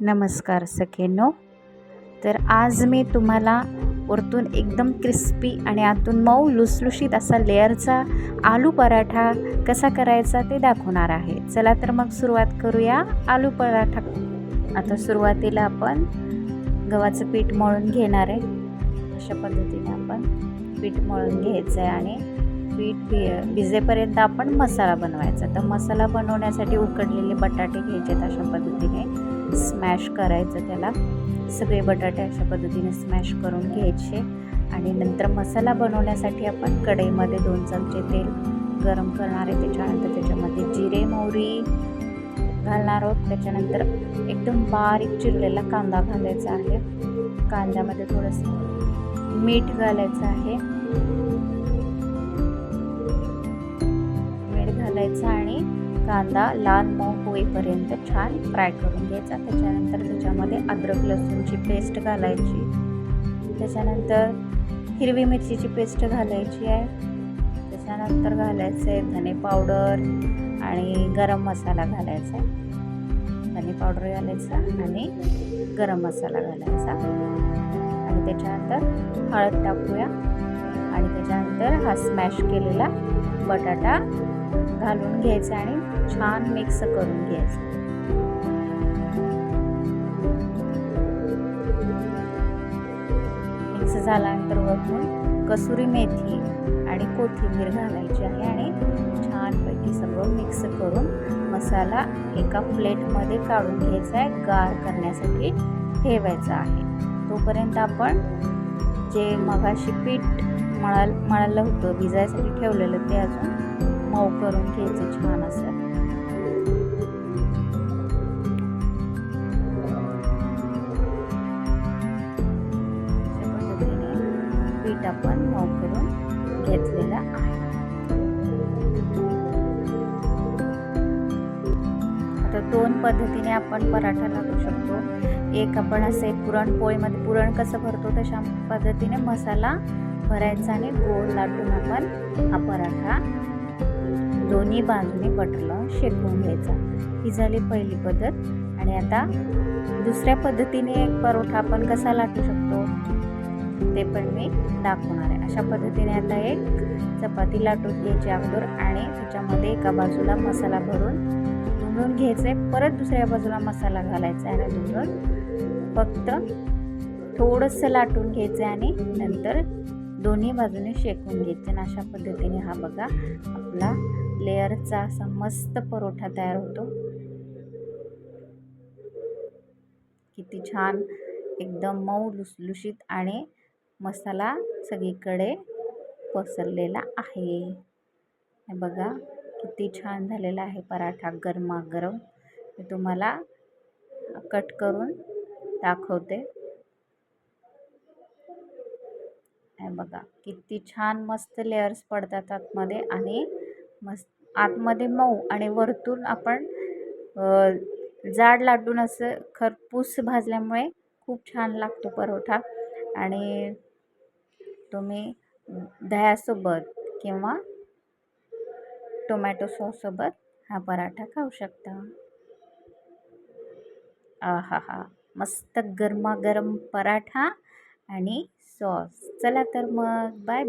नमस्कार सखेनो. तर आज मी तुम्हाला वरतून एकदम क्रिस्पी आणि आतून मऊ लुसलुशीत असा लेअरचा आलू पराठा कसा करायचा ते दाखवणार आहे. चला तर मग सुरुवात करूया आलू पराठा. आता सुरुवातीला आपण गव्हाचं पीठ मळून घेणार आहे. अशा पद्धतीने आपण पीठ मळून घ्यायचं आहे आणि पीठ भि भिजेपर्यंत आपण मसाला बनवायचा. तर मसाला बनवण्यासाठी उकडलेले बटाटे घ्यायचे आहेत अशा पद्धतीने. स्मॅश करायचं त्याला. सगळे बटाटे अशा पद्धतीने स्मॅश करून घ्यायचे. आणि नंतर मसाला बनवण्यासाठी आपण कढईमध्ये दोन चमचे तेल गरम करणार आहे. त्याच्यानंतर त्याच्यामध्ये जिरे मोहरी घालणार आहोत. त्याच्यानंतर एकदम बारीक चिरलेला कांदा घालायचा आहे. कांद्यामध्ये थोडंसं मीठ घालायचं आहे. मीठ घालायचं आणि कांदा लाल मऊ होईपर्यंत छान फ्राय करून घ्यायचा. त्याच्यानंतर त्याच्यामध्ये अद्रक लसूणची पेस्ट घालायची. त्याच्यानंतर हिरवी मिरचीची पेस्ट घालायची आहे. त्याच्यानंतर घालायचं आहे धने पावडर आणि गरम मसाला घालायचा. आहे धने पावडर घालायचा आणि गरम मसाला घालायचा. आणि त्याच्यानंतर हळद टाकूया. आणि त्याच्यानंतर हा स्मॅश केलेला बटाटा घालून घ्यायचा आणि छान मिक्स करून घ्यायचा. मिक्स झाल्यानंतर वरून कसुरी मेथी आणि कोथिंबीर घालायची आहे आणि छानपैकी सगळं मिक्स करून मसाला एका प्लेटमध्ये काढून घ्यायचा आहे गार करण्यासाठी ठेवायचा आहे. तोपर्यंत आपण जे मगाशी पीठ मळाल मळालं होतं. भिजायसाठी ठेवलेलं ते अजून मऊ करून घ्यायचं. छान असं. पीठ आपण मऊ करून घेतलेलं आहे. आता दोन पद्धतीने आपण पराठा लागू शकतो. एक आपण असे पुरणपोळीमध्ये पुरण कसं भरतो तशा पद्धतीने मसाला भरायचा आणि गोल लाटून आपण हा पराठा दोन्ही बाजूने पटलं शेकून घ्यायचा. ही झाली पहिली पद्धत. आणि आता दुसऱ्या पद्धतीने एक परोठा आपण कसा लाटू शकतो ते पण मी दाखवणार आहे. अशा पद्धतीने आता एक चपाती लाटून घ्यायची अगोदर आणि त्याच्यामध्ये एका बाजूला मसाला भरून धुंडून घ्यायचं. आहे परत दुसऱ्या बाजूला मसाला घालायचा आहे आणि धुंडून फक्त थोडंसं लाटून घ्यायचं आहे आणि नंतर दोन्ही बाजूने शेकून घ्यायचे आणि अशा पद्धतीने हा बघा आपला लेअरचा असा मस्त परोठा तयार होतो. किती छान एकदम मऊ लुसलुशीत आणि मसाला सगळीकडे पसरलेला आहे. बघा किती छान झालेला आहे पराठा गरमागरम. मी तुम्हाला कट करून दाखवते. हे बघा किती छान मस्त लेअर्स पडतात आतमध्ये आणि मस्त आतमध्ये मऊ आणि वरतून आपण जाड लाटून असं खरपूस भाजल्यामुळे खूप छान लागतो परोठा. आणि तुम्ही दह्यासोबत किंवा टोमॅटो सॉससोबत हा पराठा खाऊ शकता. हा हा मस्त गरमागरम पराठा. आणि सॉस. चला तर मग बाय.